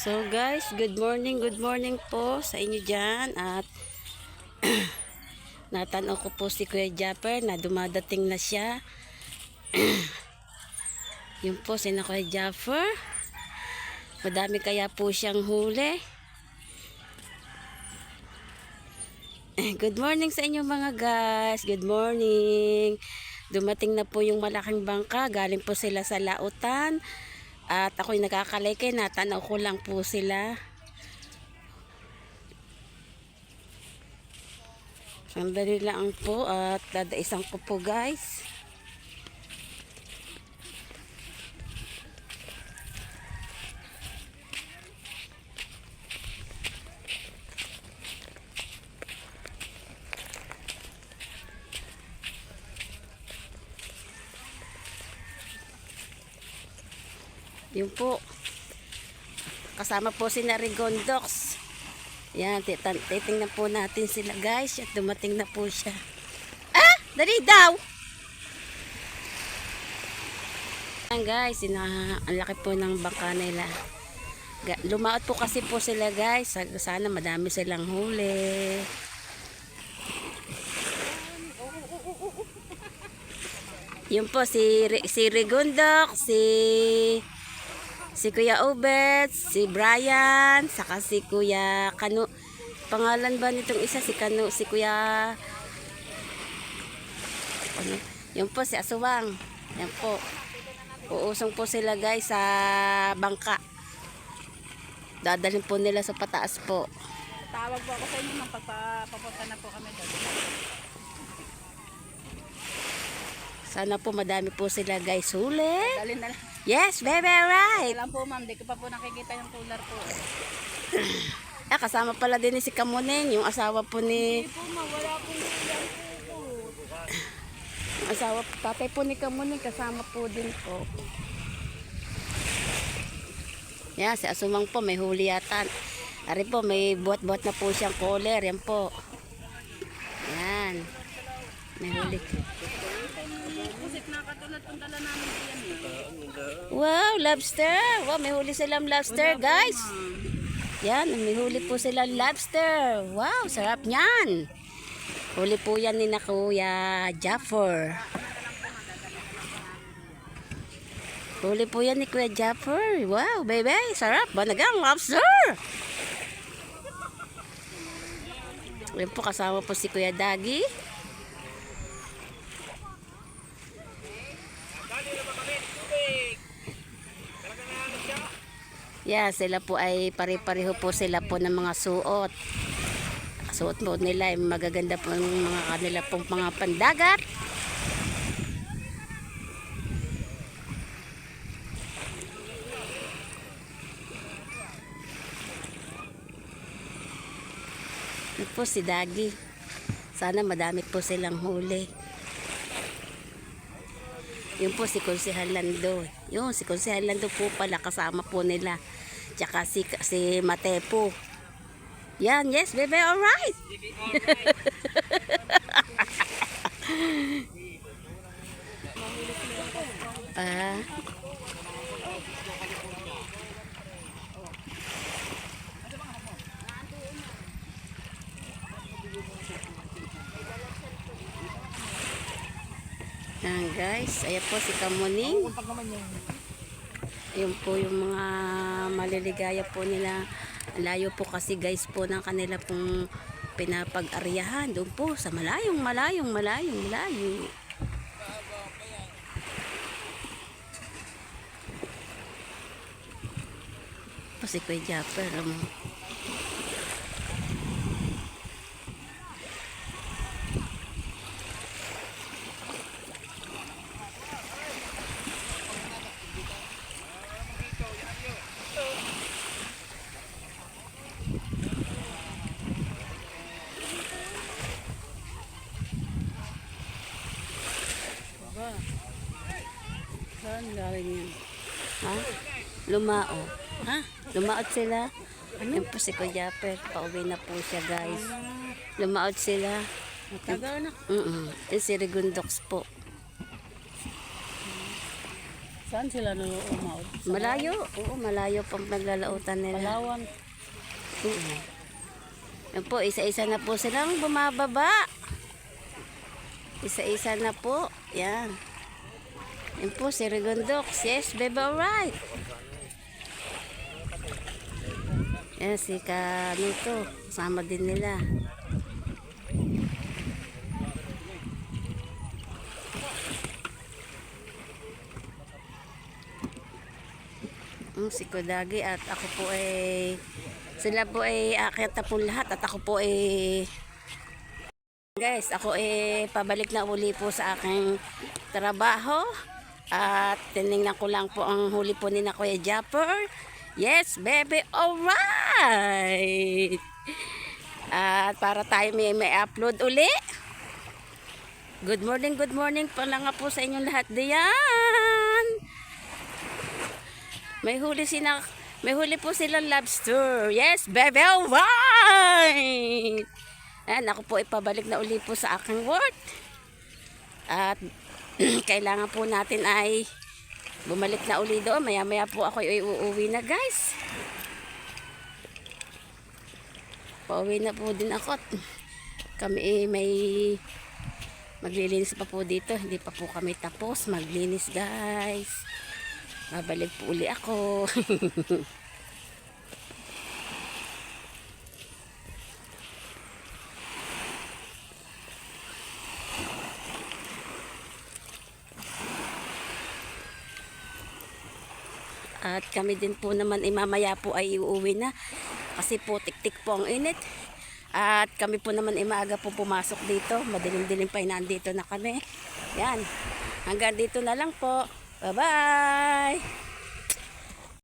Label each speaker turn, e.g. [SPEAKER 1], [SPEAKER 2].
[SPEAKER 1] So guys, good morning, good morning po sa inyo dyan at natanaw ko po si Kuya Japper na dumadating na siya. Yun po, si na Kuya Japper. Madami kaya po siyang huli. Good morning sa inyo mga guys. Good morning. Dumating na po yung malaking bangka. Galing po sila sa lautan. At ako'y nakakalike na. Tanaw ko lang po sila. Sandali lang po at dadaisan ko po guys. Yun po. Kasama po si Narigondox. Yan, titingnan po natin sila guys. At dumating na po siya. Ah! Dali daw! Yan guys, ina, ang laki po ng bangka nila. Lumaot po kasi po sila guys. Sa- Sana madami silang huli. Yun po si si Rigundok, si si Kuya Obet, si Brian, saka si Kuya Kanu. Pangalan ba nitong isa si Kanu, si Kuya ano? Yun po si Asuwang. Yan po. Uusong po sila guys sa bangka. Dadalhin po nila sa pataas po.
[SPEAKER 2] Tawag po ako sa inyo nang pagpapapunta na po kami doon.
[SPEAKER 1] Sana po madami po sila guys huli.
[SPEAKER 2] Dali na lang.
[SPEAKER 1] Yes, baby, right.
[SPEAKER 2] Kailan po ma'am, di ko pa po nakikita yung cooler po.
[SPEAKER 1] Ah, kasama pala din ni si Kamuning, yung asawa po ni
[SPEAKER 2] Hindi po ma'am, wala pong cooler po
[SPEAKER 1] yung asawa tatay po ni Kamuning kasama po din po. Yan, si Asumang po may huli yata. Ari po, may buhat-buhat na po siyang collar. Yan po. Yan. May huli.
[SPEAKER 2] Pusik na katulad kung dala namin diyan eh.
[SPEAKER 1] Wow, lobster. Wow, may huli silang lobster, guys. Yan, may huli po silang lobster. Wow, sarap niyan. Huli po yan ni na Kuya Jaffer. Huli po yan ni Kuya Jaffer. Wow, baby, sarap. Banagang lobster. Yan po, kasama po si Kuya Dagi. Yeah, sila po ay pare-pareho po sila po ng mga suot. Suot po nila ay magaganda po yung mga kanila pong mga pandagat. Ito po si Dagi. Sana madami po silang huli. Yun po si Konsehal Lando. Yun, si Konsehal Lando po pala kasama po nila. Tsaka si, si Matepo. Yan, yes, baby, alright. ah. Yan guys, ayan po si Kamuning. Yun po yung mga maliligaya po nila. Layo po kasi guys po ng kanila pong pinapag-aryahan. Doon po sa malayong, malayong, malayong, malayo. Po si Kuya Japper. Um, Saan galing yun? Ha? Lumao. Ha? Lumaot sila. Yan po si Kuya Japper. Pauwi na po siya guys. Lumaot sila.
[SPEAKER 2] Matagal na.
[SPEAKER 1] Mm -mm. Yung si Rigundox po.
[SPEAKER 2] Saan sila nulumaod?
[SPEAKER 1] Malayo. Oo, malayo pang paglalautan nila.
[SPEAKER 2] Palawan.
[SPEAKER 1] Oo. Yan po, isa-isa na po silang bumababa. Isa-isa na po. Yan. Yan po, si Rigondox. Yes, baby, alright. Yan, si Kanuto. Kasama din nila. Mm, si Kodagi at ako po ay sila po ay akyat po lahat at ako po ay guys ako ay pabalik na uli po sa aking trabaho at tinignan ko lang po ang huli po ni na Kuya Japper yes baby alright at para tayo may, may upload uli good morning good morning pala nga po sa inyong lahat diyan may huli sila, may huli po silang lobster. Yes, baby, alright! Ayan, ako po ipabalik na uli po sa aking work. At kailangan po natin ay bumalik na uli doon. Maya-maya po ako ay uuwi na, guys. Pauwi na po din ako. Kami eh, may maglilinis pa po dito. Hindi pa po kami tapos maglinis, guys. Babalik po uli ako. At kami din po naman imamaya po ay uuwi na. Kasi po tik-tik po ang init. At kami po naman imaga po pumasok dito. Madilim-dilim pa nandito na kami. Yan. Hanggang dito na lang po. Bye-bye!